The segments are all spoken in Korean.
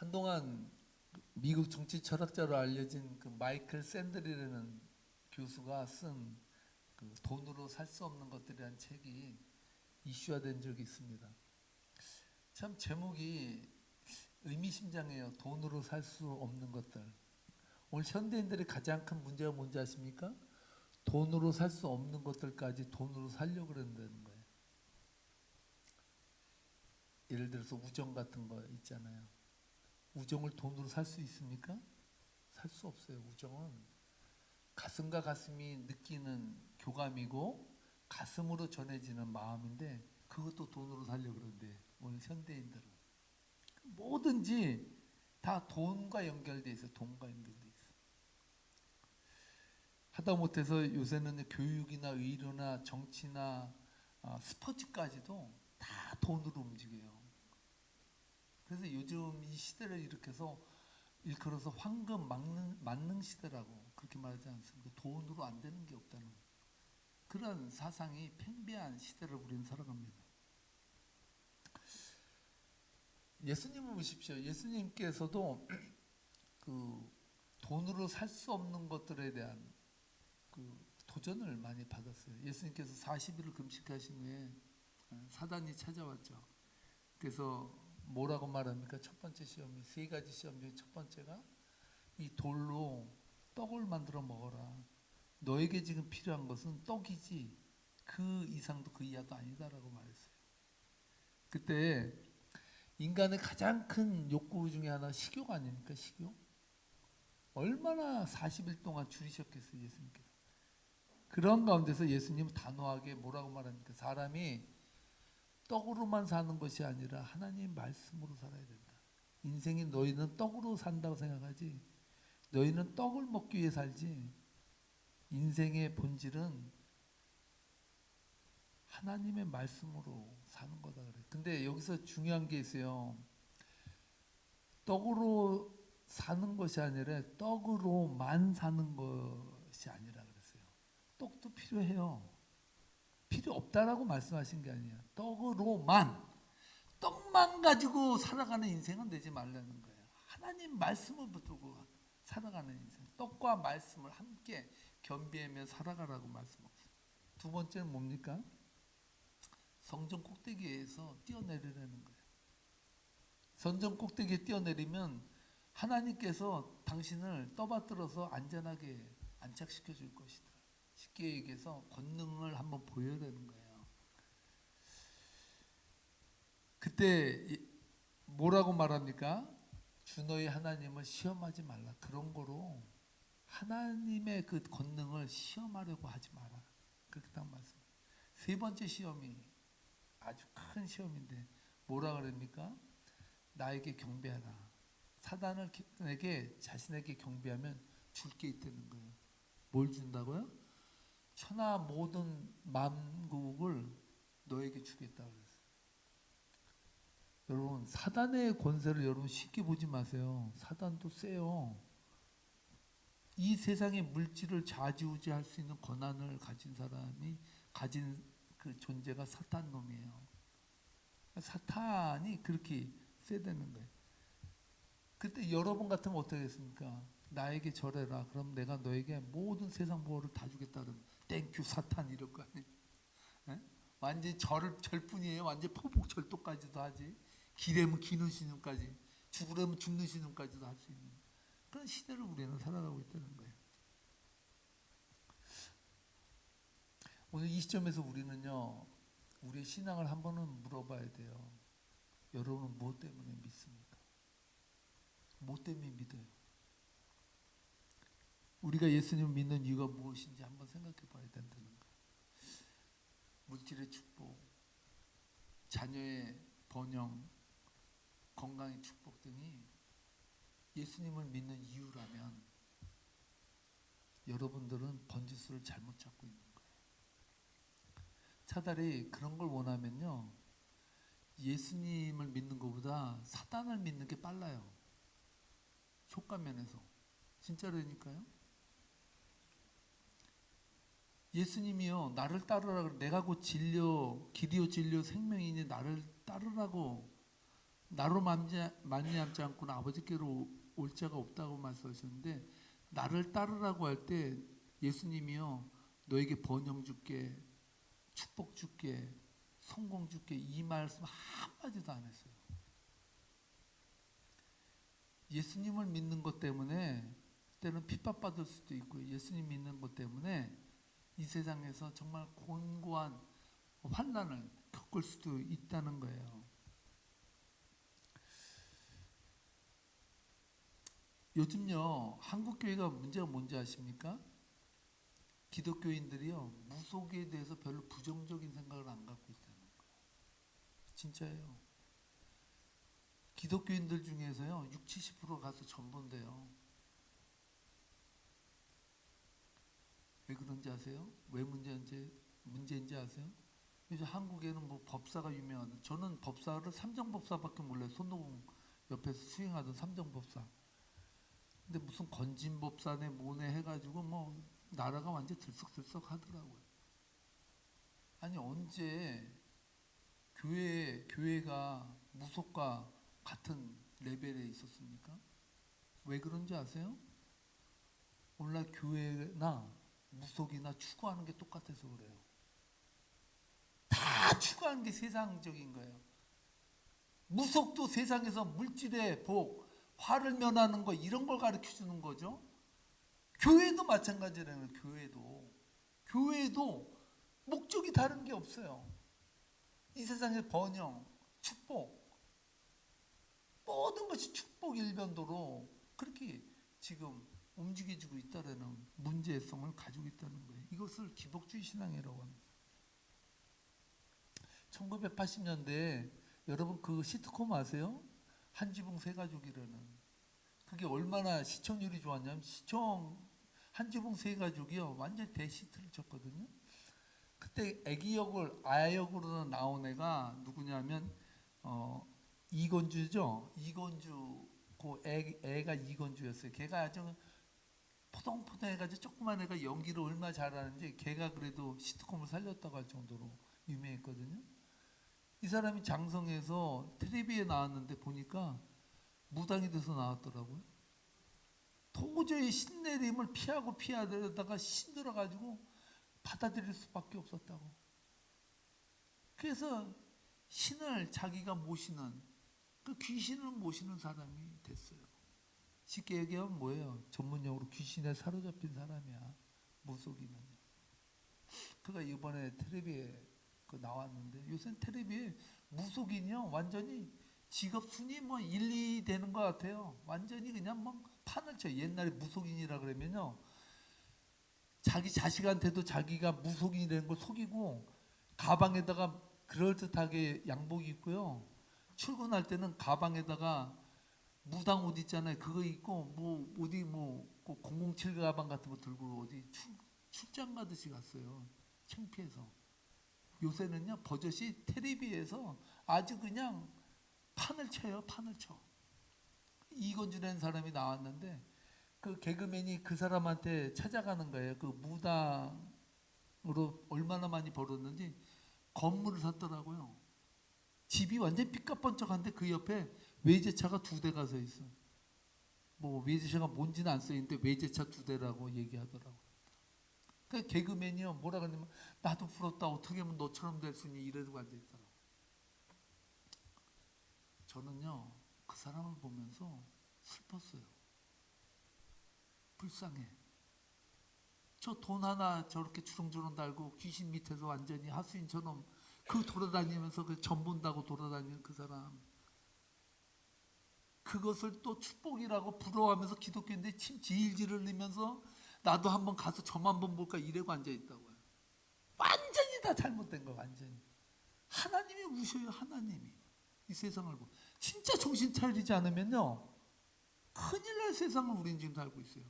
한동안 미국 정치 철학자로 알려진 그 마이클 샌들이라는 교수가 쓴 그 돈으로 살 수 없는 것들이라는 책이 이슈화된 적이 있습니다. 참 제목이 의미심장해요. 돈으로 살 수 없는 것들. 오늘 현대인들의 가장 큰 문제가 뭔지 아십니까? 돈으로 살 수 없는 것들까지 돈으로 살려고 그런다는 거예요. 예를 들어서 우정 같은 거 있잖아요. 우정을 돈으로 살 수 있습니까? 살 수 없어요. 우정은 가슴과 가슴이 느끼는 교감이고 가슴으로 전해지는 마음인데 그것도 돈으로 살려 그러는데 오늘 현대인들은 뭐든지 다 돈과 연결돼 있어. 돈과 연결돼 있어. 하다 못해서 요새는 교육이나 의료나 정치나 아, 스포츠까지도 다 돈으로 움직여요. 그래서 요즘 이 시대를 일으켜서 일컬어서 황금 만능, 만능 시대라고 그렇게 말하지 않습니까? 돈으로 안 되는 게 없다는 그런 사상이 팽배한 시대를 우리는 살아갑니다. 예수님을 보십시오. 예수님께서도 그 돈으로 살 수 없는 것들에 대한 그 도전을 많이 받았어요. 예수님께서 40일을 금식하신 후에 사단이 찾아왔죠. 그래서 뭐라고 말합니까? 첫 번째 시험이 세 가지 시험 중에 첫 번째가 이 돌로 떡을 만들어 먹어라. 너에게 지금 필요한 것은 떡이지 그 이상도 그 이하도 아니다라고 말했어요. 그때 인간의 가장 큰 욕구 중에 하나 식욕 아닙니까? 식욕. 얼마나 40일 동안 줄이셨겠어요, 예수님께서. 그런 가운데서 예수님은 단호하게 뭐라고 말합니까? 사람이 떡으로만 사는 것이 아니라 하나님 말씀으로 살아야 된다. 인생이 너희는 떡으로 산다고 생각하지. 너희는 떡을 먹기 위해 살지. 인생의 본질은 하나님의 말씀으로 사는 거다 그래. 근데 여기서 중요한 게 있어요. 떡으로 사는 것이 아니라 떡으로만 사는 것이 아니라 그랬어요. 떡도 필요해요. 필요 없다라고 말씀하신 게 아니에요. 떡으로만 떡만 가지고 살아가는 인생은 되지 말라는 거예요. 하나님 말씀을 붙들고 살아가는 인생. 떡과 말씀을 함께 겸비하며 살아가라고 말씀하셨어요. 두 번째는 뭡니까? 성전 꼭대기에서 뛰어내리라는 거예요. 성전 꼭대기에 뛰어내리면 하나님께서 당신을 떠받들어서 안전하게 안착시켜 줄 것이다. 쉽게 얘기해서 권능을 한번 보여야 되는 거예요. 그때 뭐라고 말합니까? 주 너희 하나님을 시험하지 말라. 그런 거로 하나님의 그 권능을 시험하려고 하지 마라. 그렇게 딱 말씀. 세 번째 시험이 아주 큰 시험인데 뭐라 그럽니까? 나에게 경배하라. 사단을 내게 자신에게 경배하면 줄 게 있다는 거예요. 뭘 준다고요? 천하 모든 만국을 너에게 주겠다. 여러분 사단의 권세를 여러분 쉽게 보지 마세요. 사단도 세요. 이 세상의 물질을 좌지우지할 수 있는 권한을 가진 사람이 가진 그 존재가 사탄 놈이에요. 사탄이 그렇게 세다는 거예요. 그때 여러분 거 어떻게 했습니까? 나에게 절해라. 그럼 내가 너에게 모든 세상 보호를 다 주겠다. 그러면 땡큐 사탄 이럴 거 아니에요. 에? 완전 절 절뿐이에요. 완전 포복 절도까지도 하지. 기래면 기는 신음까지, 죽으려면 죽는 신음까지도 할 수 있는 그런 시대를 우리는 살아가고 있다는 거예요. 오늘 이 시점에서 우리는요, 우리의 신앙을 한 번은 물어봐야 돼요. 여러분은 무엇 때문에 믿습니까? 뭐 때문에 믿어요? 우리가 예수님을 믿는 이유가 무엇인지 한번 생각해 봐야 된다는 거예요. 물질의 축복, 자녀의 번영, 건강의 축복 등이 예수님을 믿는 이유라면 여러분들은 번지수를 잘못 잡고 있는 거예요. 차라리 그런 걸 원하면요. 예수님을 믿는 것보다 사단을 믿는 게 빨라요. 효과 면에서. 진짜로니까요. 예수님이요. 나를 따르라. 내가 곧 진료, 길이요 진료 생명이니 나를 따르라고 나로 만지- 만미암지 않고는 아버지께로 올 자가 없다고 말씀하셨는데 나를 따르라고 할 때 예수님이요 너에게 번영 줄게 축복 줄게 성공 줄게 이 말씀 한마디도 안 했어요. 예수님을 믿는 것 때문에 때는 핍박받을 수도 있고 예수님 믿는 것 때문에 이 세상에서 정말 곤고한 환난을 겪을 수도 있다는 거예요. 요즘요 한국 교회가 문제가 뭔지 아십니까? 기독교인들이요 무속에 대해서 별로 부정적인 생각을 안 갖고 있다는 거예요. 진짜예요. 기독교인들 중에서요 6, 70% 가서 전본대요. 왜 그런지 아세요? 왜 문제인지 문제인지 아세요? 요즘 한국에는 뭐 법사가 유명한 저는 법사를 삼정법사밖에 몰라요. 손노공 옆에서 수행하던 삼정법사. 근데 무슨 건진법사네 뭐네 해가지고 뭐 나라가 완전 들썩들썩 하더라고요. 아니 언제 교회 교회가 무속과 같은 레벨에 있었습니까? 왜 그런지 아세요? 오늘날 교회나 무속이나 추구하는 게 똑같아서 그래요. 다 추구하는 게 세상적인 거예요. 무속도 세상에서 물질의 복, 화를 면하는 거 이런 걸 가르쳐 주는 거죠. 교회도 마찬가지라는 거예요. 교회도 교회도 목적이 다른 게 없어요. 이 세상의 번영, 축복 모든 것이 축복 일변도로 그렇게 지금 움직여지고 있다라는 문제성을 가지고 있다는 거예요. 이것을 기복주의 신앙이라고 합니다. 1980년대 여러분 그 시트콤 아세요? 한지붕 세 가족이라는 그게 얼마나 시청률이 좋았냐면 시청 한지붕 세 가족이요 완전 대시트를 쳤거든요. 그때 애기 역을 아야 역으로 나온 애가 누구냐면 어 이건주죠. 이건주 그 애, 애가 이건주였어요. 걔가 아주 포동포동해가지고 조그만 애가 연기를 얼마나 잘하는지 걔가 그래도 시트콤을 살렸다고 할 정도로 유명했거든요. 이 사람이 장성에서 텔레비에 나왔는데 보니까 무당이 돼서 나왔더라고요. 도저히 신내림을 피하고 피하다가 신들어가지고 받아들일 수밖에 없었다고. 그래서 신을 자기가 모시는 그 귀신을 모시는 사람이 됐어요. 쉽게 얘기하면 뭐예요? 전문용어로 귀신에 사로잡힌 사람이야. 무속이면요. 그가 이번에 텔레비에 그 나왔는데 요새 텔레비에 무속인이요 완전히 직업 순위 뭐 1, 2 되는 것 같아요. 완전히 그냥 막 판을 쳐. 옛날에 무속인이라 그러면요. 자기 자식한테도 자기가 무속인이라는 걸 속이고 가방에다가 그럴듯하게 양복 입고요. 출근할 때는 가방에다가 무당 옷 있잖아요. 그거 입고 뭐 어디 뭐007 가방 같은 거 들고 어디 출, 출장 가듯이 갔어요. 창피해서. 요새는요 버젓이 텔레비에서 아주 그냥 판을 쳐요. 판을 쳐. 이건주라는 사람이 나왔는데 그 개그맨이 그 사람한테 찾아가는 거예요. 그 무당으로 얼마나 많이 벌었는지 건물을 샀더라고요. 집이 완전 삐까뻔쩍한데 그 옆에 외제차가 두 대가 서 있어. 뭐 외제차가 뭔지는 안 써있는데 외제차 두 대라고 얘기하더라고. 그 개그맨이요 뭐라 그러냐면 나도 부럽다 어떻게 하면 너처럼 될 수 있니 이러고 앉아 있더라고. 저는요 그 사람을 보면서 슬펐어요. 불쌍해. 저 돈 하나 저렇게 주렁주렁 달고 귀신 밑에서 완전히 하수인처럼 그 돌아다니면서 그 전 본다고 돌아다니는 그 사람. 그것을 또 축복이라고 부러워하면서 기독교인데 침 질질 흘리면서 나도 한번 가서 점 한번 볼까 이래고 앉아 있다고요. 완전히 다 잘못된 거 완전히. 하나님이 우셔요 하나님이 이 세상을 보. 진짜 정신 차리지 않으면요 큰일 날 세상을 우리는 지금 살고 있어요.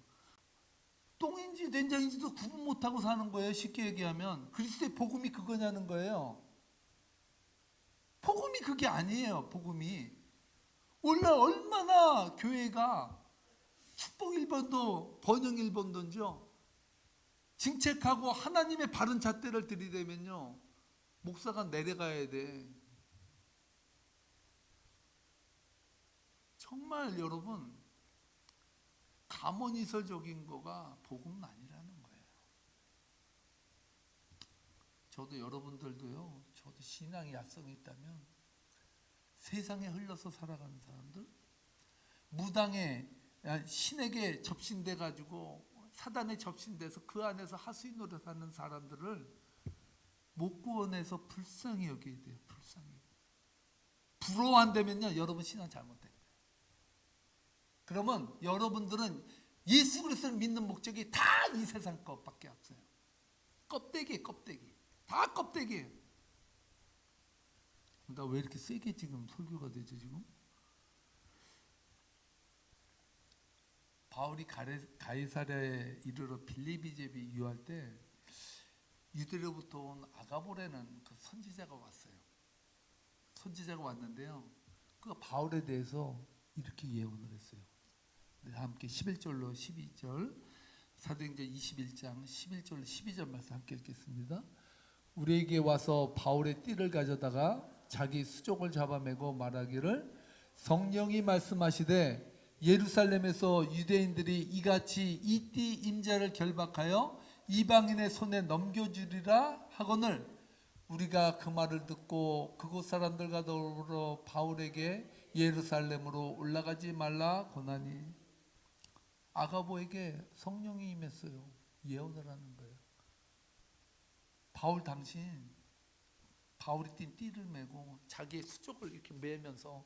똥인지 된장인지도 구분 못하고 사는 거예요. 쉽게 얘기하면 그리스도의 복음이 그거냐는 거예요. 복음이 그게 아니에요. 복음이 오늘 얼마나 교회가 축복 1번도 번영 1번도죠. 징책하고 하나님의 바른 잣대를 들이대면요. 목사가 내려가야 돼. 정말 여러분 가문이설적인 거가 복음은 아니라는 거예요. 저도 여러분들도요. 저도 신앙의 야성이 있다면 세상에 흘러서 살아가는 사람들 무당에 아, 신에게 접신돼 가지고 사단에 접신돼서 그 안에서 하수인 노릇 하는 사람들을 못 구원해서 불쌍히 여겨야 돼요. 불쌍히. 부러워한다면요. 여러분 신앙 거예요. 그러면 여러분들은 예수 그리스도를 믿는 목적이 다 이 세상 것밖에 없어요. 껍데기, 껍데기. 다 껍데기예요. 나 왜 이렇게 세게 지금 설교가 되죠 지금? 바울이 가이사랴에 이르러 빌리비 제비 유할 때 유대로부터 온 아가보레는 그 선지자가 왔어요. 선지자가 왔는데요. 그 바울에 대해서 이렇게 예언을 했어요. 네, 함께 11절로 12절 사도행전 21장 11절 12절 말씀 함께 읽겠습니다. 우리에게 와서 바울의 띠를 가져다가 자기 수족을 잡아매고 말하기를 성령이 말씀하시되 예루살렘에서 유대인들이 이같이 이띠 임자를 결박하여 이방인의 손에 넘겨주리라 하거늘 우리가 그 말을 듣고 그곳 사람들과 더불어 바울에게 예루살렘으로 올라가지 말라 고나니 아가보에게 성령이 임했어요. 예언을 하는 거예요. 바울 당신 바울이 띈 띠를 메고 자기의 수족을 이렇게 매면서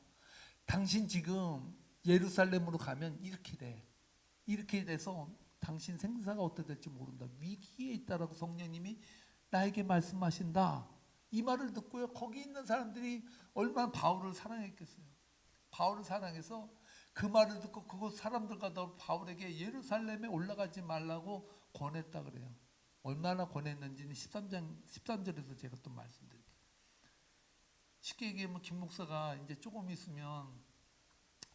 당신 지금 예루살렘으로 가면 이렇게 돼. 이렇게 돼서 당신 생사가 어떻게 될지 모른다. 위기에 있다라고 성령님이 나에게 말씀하신다. 이 말을 듣고요. 거기 있는 사람들이 얼마나 바울을 사랑했겠어요. 바울을 사랑해서 그 말을 듣고 그곳 사람들과 더 바울에게 예루살렘에 올라가지 말라고 권했다 그래요. 얼마나 권했는지는 13장 13절에서 제가 또 말씀드릴게요. 쉽게 얘기하면 김 목사가 이제 조금 있으면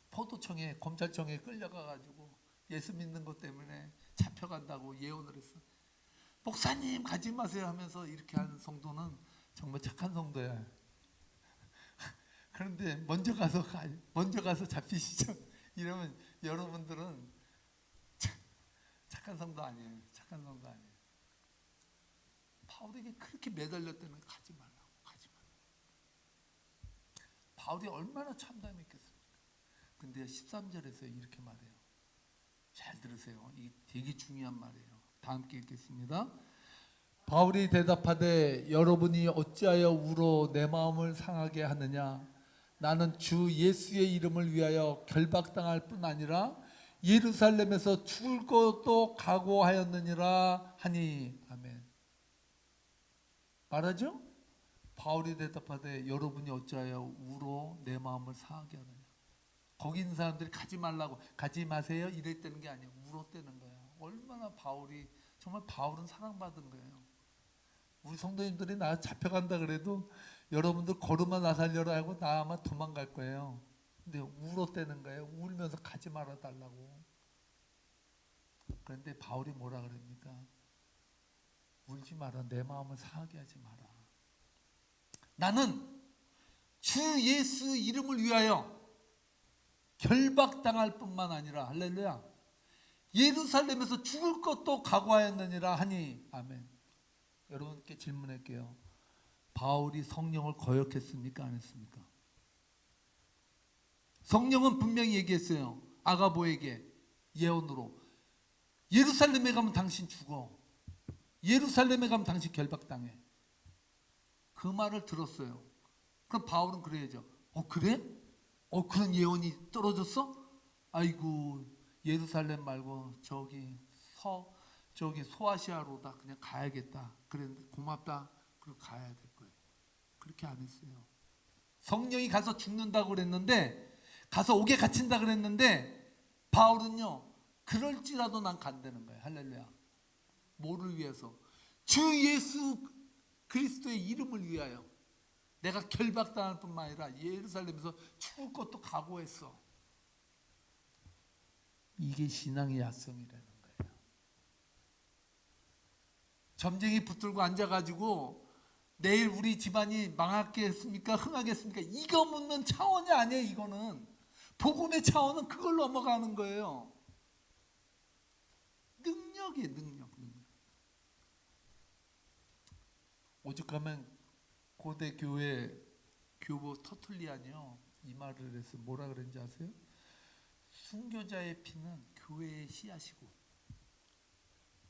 포도청에 검찰청에 끌려가 가지고 예수 믿는 것 때문에 잡혀간다고 예언을 했어. 목사님 가지 마세요 하면서 이렇게 하는 성도는 정말 착한 성도야. 그런데 먼저 가서 가, 먼저 가서 잡히시죠. 이러면 여러분들은 참 착한 성도 아니에요. 착한 성도 아니에요. 바울에게 그렇게 매달렸다면 가지 말라고 가지 말라고. 바울이 얼마나 참담했겠습니까? 근데 13절에서 이렇게 말해요. 잘 들으세요. 이 되게 중요한 말이에요. 다 함께 읽겠습니다. 바울이 대답하되 여러분이 어찌하여 우로 내 마음을 상하게 하느냐 나는 주 예수의 이름을 위하여 결박당할 뿐 아니라 예루살렘에서 죽을 것도 각오하였느니라 하니 아멘. 말하죠? 바울이 대답하되 여러분이 어찌하여 우로 내 마음을 상하게 하느냐. 거기 있는 사람들이 가지 말라고 가지 마세요 이랬다는 게 아니에요. 울었다는 거예요. 얼마나 바울이 정말 바울은 사랑받은 거예요. 우리 성도님들이 나 잡혀간다 그래도 여러분들 걸음만 나 살려라 하고 나 아마 도망갈 거예요. 근데 울었다는 거예요. 울면서 가지 말아 달라고. 그런데 바울이 뭐라 그럽니까? 울지 마라. 내 마음을 상하게 하지 마라. 나는 주 예수 이름을 위하여 결박당할 뿐만 아니라 할렐루야. 예루살렘에서 죽을 것도 각오하였느니라 하니 아멘. 여러분께 질문할게요. 바울이 성령을 거역했습니까? 안 했습니까? 성령은 분명히 얘기했어요. 아가보에게 예언으로 예루살렘에 가면 당신 죽어. 예루살렘에 가면 당신 결박당해. 그 말을 들었어요. 그럼 바울은 그래야죠. 어 그래? 어 그런 예언이 떨어졌어? 아이고 예루살렘 말고 저기 서 저기 소아시아로다 그냥 가야겠다. 그랬는데 고맙다. 그리고 가야 될 거예요. 그렇게 안 했어요. 성령이 가서 죽는다고 그랬는데 가서 옥에 갇힌다 그랬는데 바울은요. 그럴지라도 난 간다는 거예요. 할렐루야. 뭐를 위해서? 주 예수 그리스도의 이름을 위하여 내가 결박당할 뿐만 아니라 예루살렘에서 죽을 것도 각오했어. 이게 신앙의 야성이라는 거예요. 점쟁이 붙들고 앉아가지고 내일 우리 집안이 망하겠습니까? 흥하겠습니까? 이거 묻는 차원이 아니에요. 이거는 복음의 차원은 그걸 넘어가는 거예요. 능력이에요, 능력, 능력. 오죽하면 고대 교회 교보 터툴리안이요 이 말을 해서 뭐라 그랬는지 아세요? 순교자의 피는 교회의 씨앗이고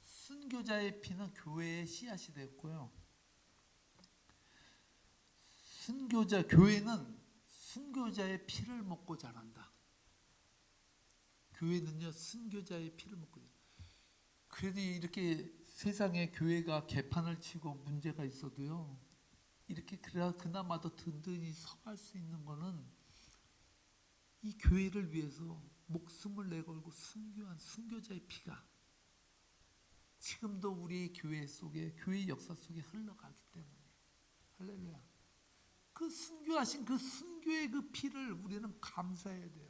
순교자의 피는 교회의 씨앗이 됐고요. 순교자 교회는 순교자의 피를 먹고 자란다. 교회는요 순교자의 피를 먹고. 그래도 이렇게 세상에 교회가 개판을 치고 문제가 있어도요 이렇게 그래 그나마도 든든히 서갈 수 있는 거는 이 교회를 위해서 목숨을 내걸고 순교한 순교자의 피가 지금도 우리 교회 속에 교회 역사 속에 흘러가기 때문에 할렐루야. 그 순교하신 그 순교의 그 피를 우리는 감사해야 돼요.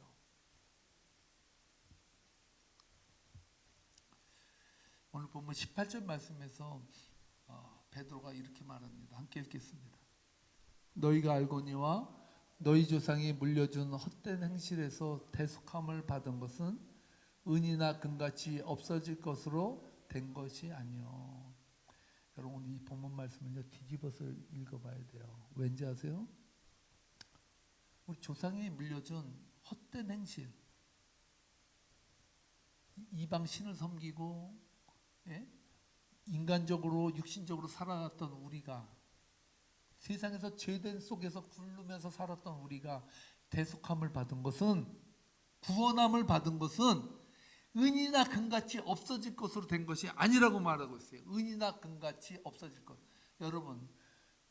오늘 보면 18절 말씀에서 어, 베드로가 이렇게 말합니다. 함께 읽겠습니다. 너희가 알거니와 너희 조상이 물려준 헛된 행실에서 대속함을 받은 것은 은이나 금같이 없어질 것으로 된 것이 아니요. 여러분 이 본문 말씀을요 뒤집어서 읽어봐야 돼요. 왠지 아세요? 우리 조상이 물려준 헛된 행실, 이방 신을 섬기고 예? 인간적으로 육신적으로 살아왔던 우리가 세상에서 죄된 속에서 굴르면서 살았던 우리가 대속함을 받은 것은 구원함을 받은 것은 은이나 금같이 없어질 것으로 된 것이 아니라고 말하고 있어요. 은이나 금같이 없어질 것. 여러분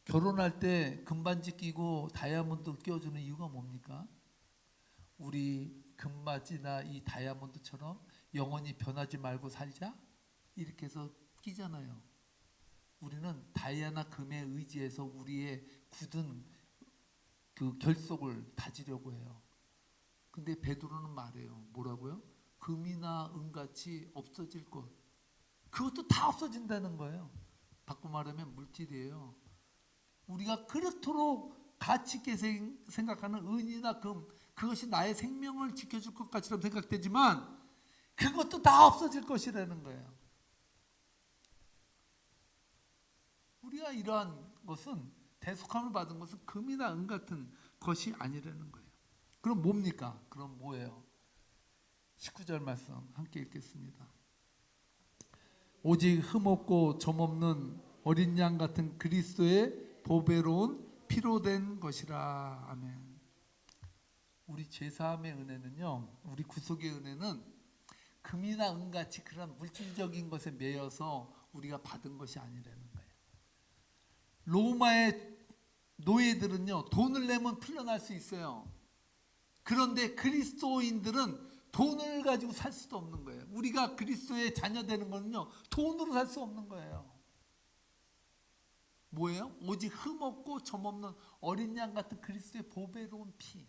결혼할 때 금반지 끼고 다이아몬드 끼워주는 이유가 뭡니까? 우리 금바지나 이 다이아몬드처럼 영원히 변하지 말고 살자 이렇게 해서 끼잖아요. 우리는 다이아나 금에 의지해서 우리의 굳은 그 결속을 다지려고 해요. 근데 베드로는 말해요. 뭐라고요? 금이나 은같이 없어질 것. 그것도 다 없어진다는 거예요. 바꿔 말하면 물질이에요. 우리가 그렇도록 가치 있게 생- 생각하는 은이나 금 그것이 나의 생명을 지켜줄 것 같처럼 생각되지만 그것도 다 없어질 것이라는 거예요. 우리가 이러한 것은 대속함을 받은 것은 금이나 은 같은 것이 아니라는 거예요. 그럼 뭡니까? 그럼 뭐예요? 19절 말씀 함께 읽겠습니다. 오직 흠없고 점없는 어린 양 같은 그리스도의 보배로운 피로 된 것이라. 아멘. 우리 제사함의 은혜는요. 우리 구속의 은혜는 금이나 은같이 그런 물질적인 것에 매여서 우리가 받은 것이 거예요. 로마의 노예들은요. 돈을 내면 풀려날 수 있어요. 그런데 그리스도인들은 돈을 가지고 살 수도 없는 거예요. 우리가 그리스도의 자녀 되는 거는요. 돈으로 살 수 없는 거예요. 뭐예요? 오직 흠없고 점없는 어린 양 같은 그리스도의 보배로운 피.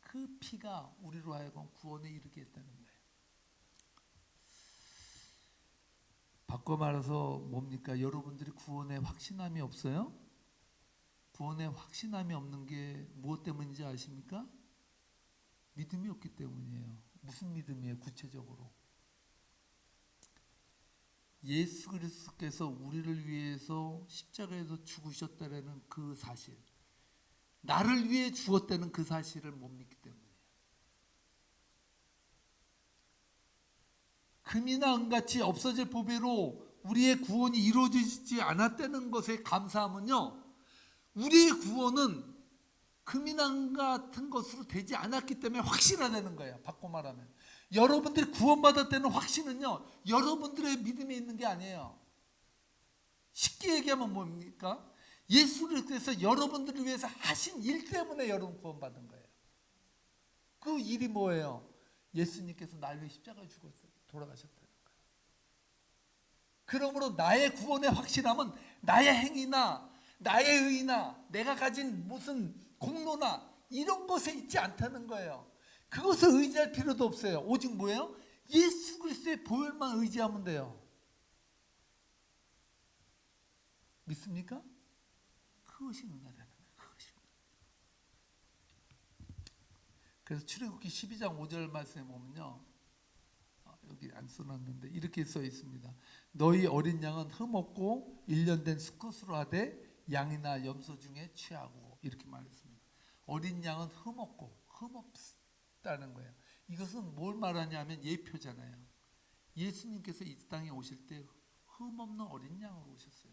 그 피가 우리로 하여금 구원에 이르게 했다는 거예요. 바꿔 말해서 뭡니까? 여러분들이 구원에 확신함이 없어요? 구원에 확신함이 없는 게 무엇 때문인지 아십니까? 믿음이 없기 때문이에요. 무슨 믿음이에요? 구체적으로. 예수 그리스도께서 우리를 위해서 십자가에서 죽으셨다라는 그 사실. 나를 위해 죽었다는 그 사실을 못 믿기 때문이에요. 금이나 은같이 없어질 보배로 우리의 구원이 이루어지지 않았다는 것에 감사함은요. 우리의 구원은 금이나 은 같은 것으로 되지 않았기 때문에 확신하다는 거예요. 바꿔 말하면. 여러분들이 구원받았다는 확신은요. 여러분들의 믿음에 있는 게 아니에요. 쉽게 얘기하면 뭡니까? 예수 그리스도께서 여러분들을 위해서 하신 일 때문에 여러분 구원받은 거예요. 그 일이 뭐예요? 예수님께서 날 위해 십자가에 죽었어요. 돌아가셨다는 거예요. 그러므로 나의 구원의 확실함은 나의 행위나 나의 의나 내가 가진 무슨 공로나 이런 것에 있지 않다는 거예요. 그것을 의지할 필요도 없어요. 오직 뭐예요? 예수 그리스도의 보혈만 의지하면 돼요. 믿습니까? 그것이 은혜라는. 그것이. 그래서 출애굽기 12장 5절 말씀에 보면요. 아, 여기 안 써놨는데 이렇게 써 있습니다. 너희 어린 양은 흠없고 일년된 수컷으로 하되 양이나 염소 중에 취하고 이렇게 말했습니다. 어린 양은 흠없고 흠없다는 거예요. 이것은 뭘 말하냐면 예표잖아요. 예수님께서 이 땅에 오실 때 흠없는 어린 양으로 오셨어요.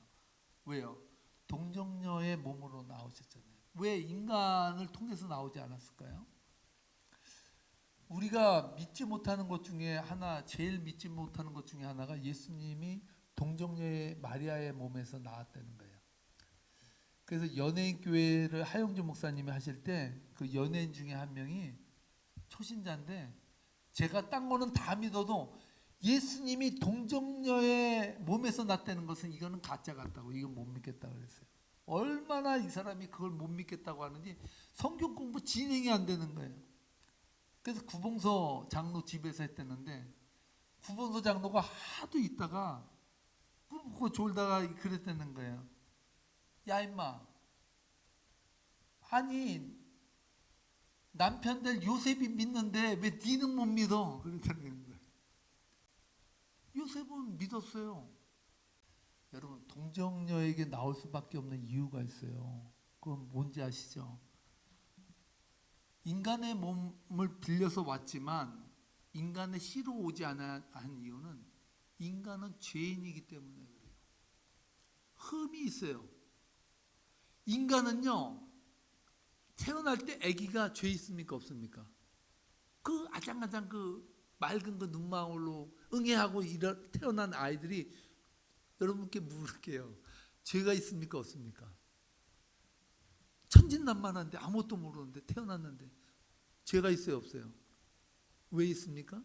왜요? 동정녀의 몸으로 나오셨잖아요. 왜 인간을 통해서 나오지 않았을까요? 우리가 믿지 못하는 것 중에 하나, 제일 믿지 못하는 것 중에 하나가 예수님이 동정녀의 마리아의 몸에서 나왔다는 거예요. 그래서 연예인 교회를 하영주 목사님이 하실 때 그 연예인 중에 한 명이 초신자인데 제가 딴 거는 다 믿어도 예수님이 동정녀의 몸에서 났다는 것은 이거는 가짜 같다고 이건 못 믿겠다 그랬어요. 얼마나 이 사람이 그걸 못 믿겠다고 하는지 성경 공부 진행이 안 되는 거예요. 그래서 구봉서 장로 집에서 했댔는데 구봉서 장로가 하도 있다가 꿀먹고 졸다가 그랬다는 거예요. 야 임마 아니 남편들 요셉이 믿는데 왜 니는 못 믿어? 그랬다는 거예요. 요셉은 믿었어요. 여러분 동정녀에게 나올 수밖에 없는 이유가 있어요. 그건 뭔지 아시죠? 인간의 몸을 빌려서 왔지만 인간의 씨로 오지 한 이유는 인간은 죄인이기 때문에 그래요. 흠이 있어요. 인간은요 태어날 때 아기가 죄 있습니까 없습니까? 그 아장아장 그 맑은 그 눈망울로 응애하고 일어, 태어난 아이들이 여러분께 물을게요. 죄가 있습니까 없습니까? 천진난만한데 아무것도 모르는데 태어났는데 죄가 있어요 없어요? 왜 있습니까?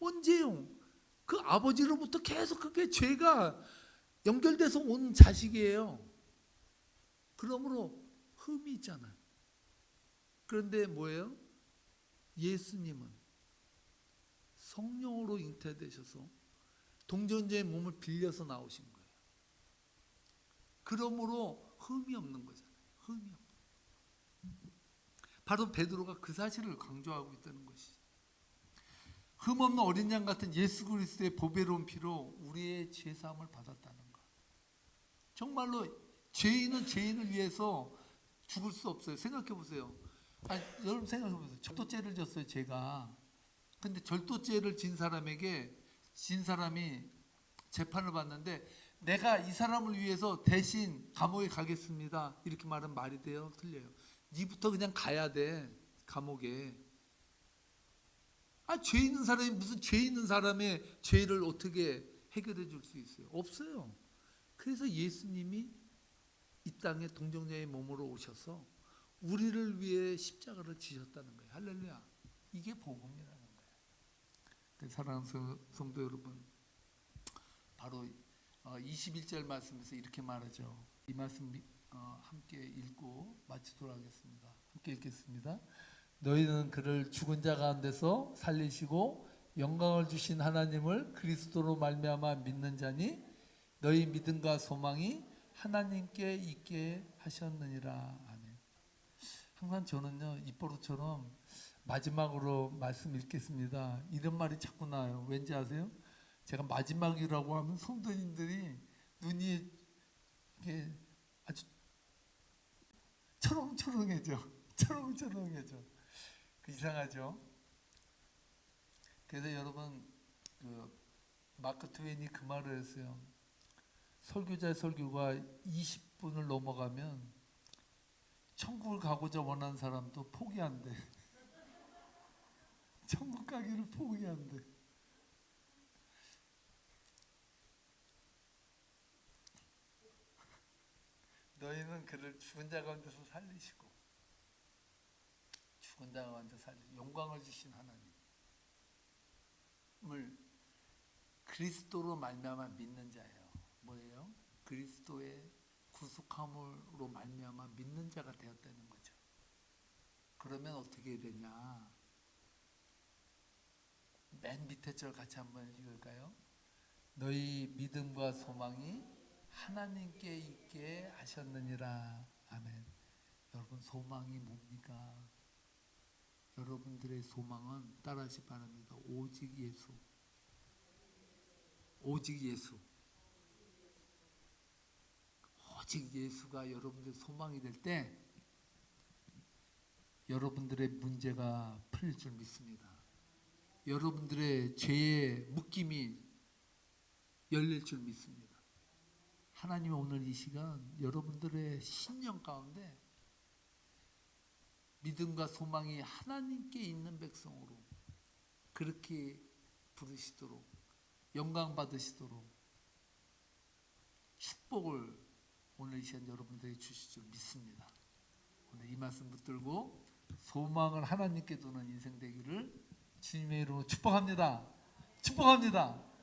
언제요? 그 아버지로부터 계속 그게 죄가 연결돼서 온 자식이에요. 그러므로 흠이 있잖아요. 그런데 뭐예요? 예수님은 성령으로 잉태되셔서 동전자의 몸을 빌려서 나오신 거예요. 그러므로 흠이 없는 거잖아요. 흠이 없는. 바로 베드로가 그 사실을 강조하고 있다는 것이죠. 흠 없는 어린 양 같은 예수 그리스도의 보배로운 피로 우리의 죄 사함을 받았다는 것. 정말로 죄인은 죄인을 위해서 죽을 수 없어요. 생각해 보세요. 아니, 여러분 생각해 보세요. 절도죄를 졌어요, 제가. 근데 절도죄를 진 사람에게 진 사람이 재판을 받는데 내가 이 사람을 위해서 대신 감옥에 가겠습니다. 이렇게 말하면 말이 돼요? 틀려요. 니부터 그냥 가야 돼. 감옥에. 아, 죄 있는 사람이 무슨 죄 있는 사람의 죄를 어떻게 해결해 줄 수 있어요? 없어요. 그래서 예수님이 이 땅에 동정녀의 몸으로 오셔서 우리를 위해 십자가를 지셨다는 거예요. 할렐루야. 이게 복음이라는 거예요. 그 사랑하는 성- 성도 여러분, 바로 21절 말씀에서 이렇게 말하죠. 이 말씀 미- 어, 함께 읽겠습니다. 너희는 그를 죽은 자 가운데서 살리시고 영광을 주신 하나님을 그리스도로 말미암아 믿는 자니 너희 믿음과 소망이 하나님께 있게 하셨느니라. 아멘. 항상 저는요 입버릇처럼 마지막으로 말씀 읽겠습니다. 이런 말이 자꾸 나요. 왠지 아세요? 제가 마지막이라고 하면 성도님들이 눈이 아주 초롱초롱해져. 초롱초롱해져. 그 이상하죠? 그래서 여러분 그 마크 트웨인이 그 말을 했어요. 설교자의 설교가 20분을 넘어가면 천국을 가고자 원하는 사람도 포기한대. 천국 가기를 포기한대. 너희는 그를 죽은 자 가운데서 살리시고 죽은 자 가운데 살리 영광을 주신 하나님을 그리스도로 말미암아 믿는 자예요. 뭐예요? 그리스도의 구속함으로 말미암아 믿는 자가 되었다는 거죠. 그러면 어떻게 되냐? 맨 밑에 절 같이 한번 읽을까요? 너희 믿음과 소망이 하나님께 있게 하셨느니라. 아멘. 여러분 소망이 뭡니까? 여러분들의 소망은 따라하시 바랍니다. 오직 예수. 오직 예수. 오직 예수가 여러분들의 소망이 될 때 여러분들의 문제가 풀릴 줄 믿습니다. 여러분들의 죄의 묶임이 열릴 줄 믿습니다. 하나님이 오늘 이 시간 여러분들의 신령 가운데 믿음과 소망이 하나님께 있는 백성으로 그렇게 부르시도록 영광 받으시도록 축복을 오늘 이 시간 여러분들에게 주실 줄 믿습니다. 오늘 이 말씀 붙들고 소망을 하나님께 두는 인생 되기를 주님의 이름으로 축복합니다. 축복합니다.